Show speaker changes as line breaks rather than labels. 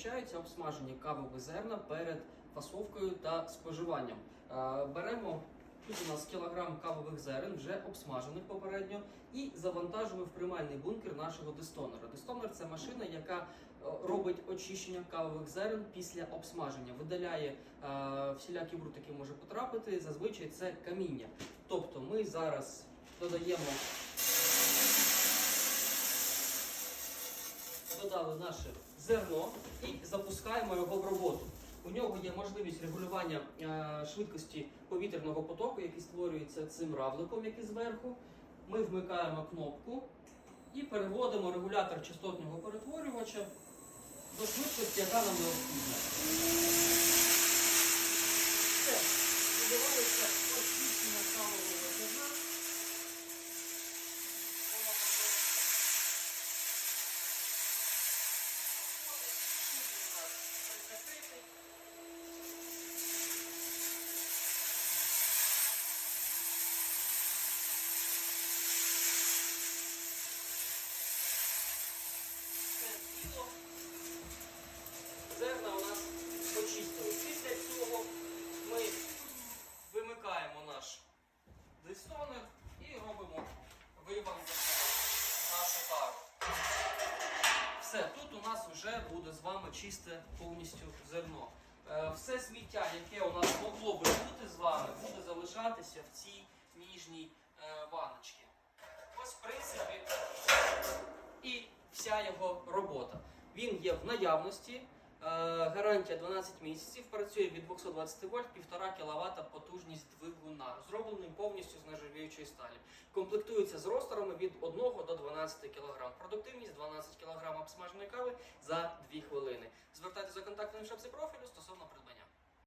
захищаються обсмажені кавові зерна перед фасовкою та споживанням. Е, Беремо тут у нас кілограм кавових зерен, вже обсмажених попередньо, і завантажуємо в приймальний бункер нашого дистонера. Дистонер це машина, яка е, робить очищення кавових зерен після обсмаження, видаляє е, всілякі бруд, які може потрапити. Зазвичай це каміння. Тобто ми зараз додаємо. Додали наше зерно і запускаємо його в роботу. У нього є можливість регулювання е, швидкості повітряного потоку, який створюється цим равликом, який зверху. Ми вмикаємо кнопку і переводимо регулятор частотного перетворювача до швидкості, яка нам необхідна. Все. Відбувається очищення кавового зерна. Воно потім Зерна у нас почистили. Після цього ми вимикаємо наш дистонер і робимо вивантаження в нашу тару. Все, тут у нас вже буде з вами чисте повністю зерно. Е, Все сміття, яке у нас могло би бути з вами, буде залишатися в цій ніжній е, ваночці. Ось, в принципі, і вся його робота. Він є в наявності. Е, Гарантія 12 місяців, працює від 220 вольт, 1,5 кВт потужність двигуна, зроблений повністю з нержавіючої сталі. Комплектується з ростерами від 1 до 12 кг. Продуктивність 12 кг обсмаженої кави за 2 хвилини. Звертайтеся за контактами в профілю стосовно